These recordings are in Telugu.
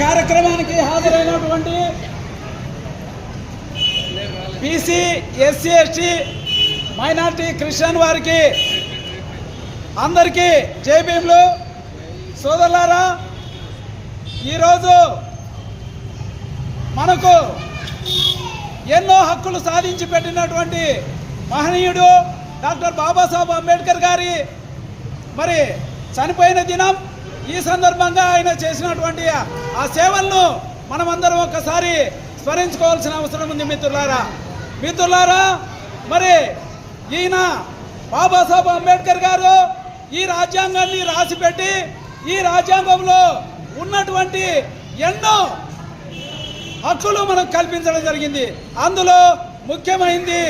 కార్యక్రమానికి హాజరైనటువంటి BC SC ST minority Christian వారికి అందరికీ జేబీఎంలు సోదరులారా ఈరోజు మనకు ఎన్నో హక్కులు సాధించి పెట్టినటువంటి మహనీయుడు డాక్టర్ బాబాసాహెబ్ అంబేద్కర్ గారి మరి చనిపోయిన దినం ఈ సందర్భంగా ఆయన చేసినటువంటి ఆ సేవలను మనమందరం ఒక్కసారి స్మరించుకోవాల్సిన అవసరం ఉంది మిత్రులారా. మిత్రులారా మరి ఈయన బాబాసాహెబ్ అంబేద్కర్ గారు ఈ రాజ్యాంగాన్ని రాసిపెట్టి ఈ రాజ్యాంగంలో ఉన్నటువంటి ఎన్నో హక్కులు మనకు కల్పించడం జరిగింది. అందులో ముఖ్యమైనది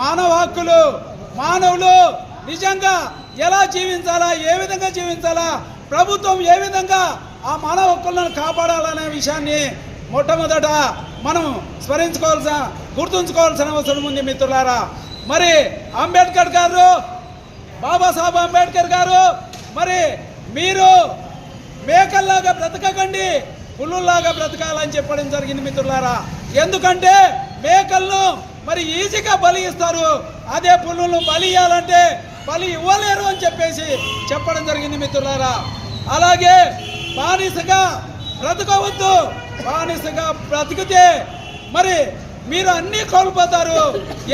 మానవ హక్కులు మానవులు నిజంగా ఎలా జీవించాలా ఏ విధంగా జీవించాలా ప్రభుత్వం ఏ విధంగా ఆ మానవ హక్కులను కాపాడాలనే విషయాన్ని మొట్టమొదట మనం స్మరించుకోవాల్సిన గుర్తుంచుకోవాల్సిన అవసరం ఉంది మిత్రులారా. మరి అంబేద్కర్ గారు బాబాసాహెబ్ అంబేద్కర్ గారు మరి మీరు మేకల్లాగా బ్రతకకండి పుల్లుల్లాగా బ్రతకాలని చెప్పడం జరిగింది మిత్రులారా. ఎందుకంటే మేకలను మరి ఈజీగా బలి ఇస్తారు. అదే పుల్లులను బలి ఇవ్వాలంటే బలి ఇవ్వలేరు అని చెప్పేసి చెప్పడం జరిగింది మిత్రులారా. అలాగే బానిసగా బ్రతకవద్దు బానిసగా బ్రతికితే మరి మీరు అన్నీ కోల్పోతారు.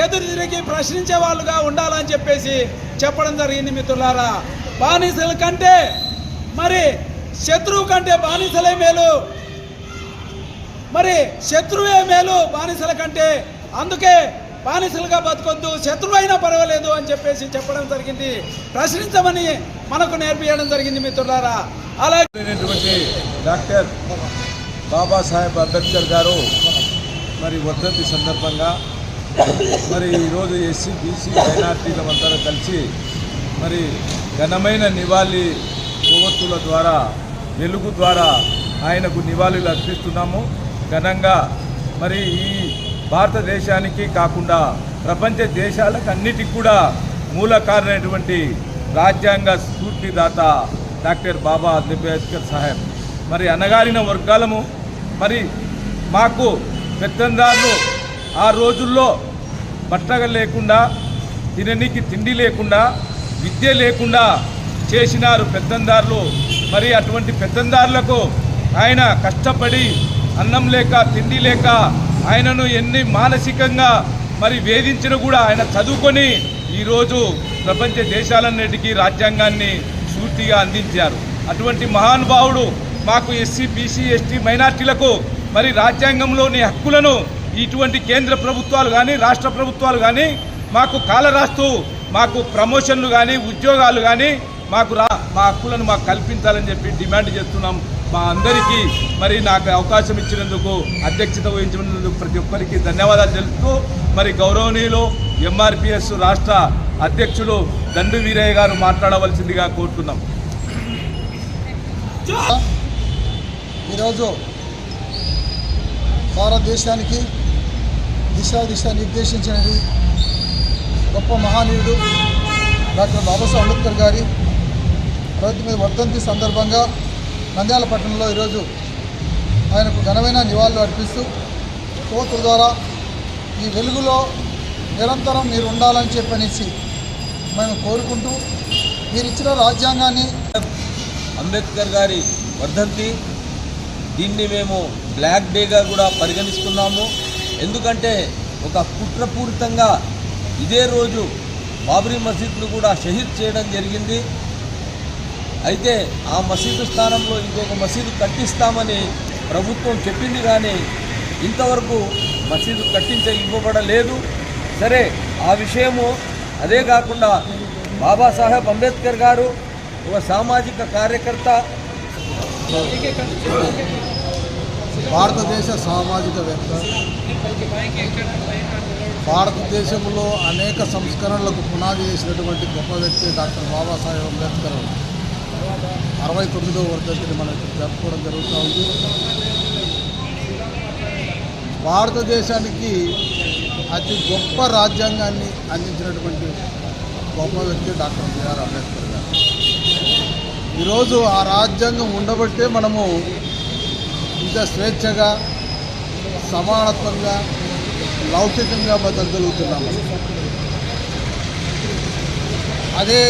ఎదురు తిరిగి ప్రశ్నించే వాళ్ళుగా ఉండాలని చెప్పేసి చెప్పడం జరిగింది మిత్రులారా. బానిసల కంటే మరి శత్రువు కంటే బానిసలే మేలు. మరి శత్రువే మేలు బానిసల కంటే. అందుకే బానిసలుగా బతకొద్దు శత్రువు అయినా పర్వాలేదు అని చెప్పేసి చెప్పడం జరిగింది. ప్రశ్నించమని మనకు నేర్పించడం జరిగింది మిత్రులారా. అలాగే డాక్టర్ బాబాసాహెబ్ అంబేద్కర్ గారు మరి వర్ధంతి సందర్భంగా మరి ఈరోజు ఎస్సీ బీసీ మైనార్టీలమంతా కలిసి మరి ఘనమైన నివాళి కొవ్వొత్తుల ద్వారా వెలుగు ద్వారా ఆయనకు నివాళులు అర్పిస్తున్నాము. ఘనంగా మరి ఈ భారతదేశానికి కాకుండా ప్రపంచ దేశాలకు అన్నిటికి కూడా మూల కారణమైనటువంటి రాజ్యాంగ స్ఫూర్తిదాత డాక్టర్ బాబా అంబేద్కర్ సాహెబ్. మరి అనగారిన వర్గాలము మరి మాకు పెత్తందారులు ఆ రోజుల్లో బట్టగా లేకుండా తిననీకి తిండి లేకుండా విద్య లేకుండా చేసినారు పెత్తందారులు. మరి అటువంటి పెత్తందారులకు ఆయన కష్టపడి అన్నం లేక తిండి లేక ఆయనను ఎన్ని మానసికంగా మరి వేధించిన కూడా ఆయన చదువుకొని ఈరోజు ప్రపంచ దేశాలన్నిటికీ రాజ్యాంగాన్ని పూర్తిగా అందించారు. అటువంటి మహానుభావుడు మాకు ఎస్సీ బీసీ ఎస్టీ మైనార్టీలకు మరి రాజ్యాంగంలోని హక్కులను ఇటువంటి కేంద్ర ప్రభుత్వాలు కానీ రాష్ట్ర ప్రభుత్వాలు కానీ మాకు కాలరాస్తూ మాకు ప్రమోషన్లు కానీ ఉద్యోగాలు కానీ మాకు రా మా హక్కులను మాకు కల్పించాలని చెప్పి డిమాండ్ చేస్తున్నాం. మా అందరికీ మరి నాకు అవకాశం ఇచ్చినందుకు అధ్యక్షత వహించినందుకు ప్రతి ఒక్కరికి ధన్యవాదాలు తెలుపుతూ మరి గౌరవనీయులు ఎంఆర్పిఎస్ రాష్ట్ర అధ్యక్షులు దండు వీరయ్య గారు మాట్లాడవలసిందిగా కోరుతున్నాం. ఈరోజు భారతదేశానికి దిశ దిశ నిర్దేశించినది గొప్ప మహానీయుడు డాక్టర్ బాబాసాహెబ్ అంబేద్కర్ గారి ప్రతి మీద వర్ధంతి సందర్భంగా నంద్యాల పట్టణంలో ఈరోజు ఆయనకు ఘనమైన నివాళులు అర్పిస్తూ కోతుల ద్వారా ఈ వెలుగులో నిరంతరం మీరు ఉండాలని చెప్పనేసి మేము కోరుకుంటూ మీరు ఇచ్చిన రాజ్యాంగాన్ని అంబేద్కర్ గారి వర్ధంతి దీన్ని మేము బ్లాక్ డేగా కూడా పరిగణిస్తున్నాము. ఎందుకంటే ఒక కుట్రపూరితంగా ఇదే రోజు బాబ్రీ మసీద్ను కూడా షహీద్ చేయడం జరిగింది. అయితే ఆ మసీదు స్థానంలో ఇంకొక మసీదు కట్టిస్తామని ప్రభుత్వం చెప్పింది కానీ ఇంతవరకు మసీదు కట్టించ ఇవ్వబడలేదు. సరే ఆ విషయము అదే కాకుండా బాబాసాహెబ్ అంబేద్కర్ గారు ఒక సామాజిక కార్యకర్త. భారతదేశ సామాజికవేత్త భారతదేశంలో అనేక సంస్కరణలకు పునాది చేసినటువంటి గొప్ప వ్యక్తి డాక్టర్ బాబాసాహెబ్ అంబేద్కర్. అరవై తొమ్మిదో వర్ధంతిని మనకు జరుపుకోవడం జరుగుతూ ఉంది. భారతదేశానికి అతి గొప్ప రాజ్యాంగాన్ని అందించినటువంటి గొప్ప వ్యక్తి డాక్టర్ బిఆర్ అంబేద్కర్ గారు. ఈరోజు ఆ రాజ్యాంగం ఉండబట్టే మనము ఇంకా స్వేచ్ఛగా సమానత్వంగా లౌకికంగా బతకగలుగుతున్నాము. అదే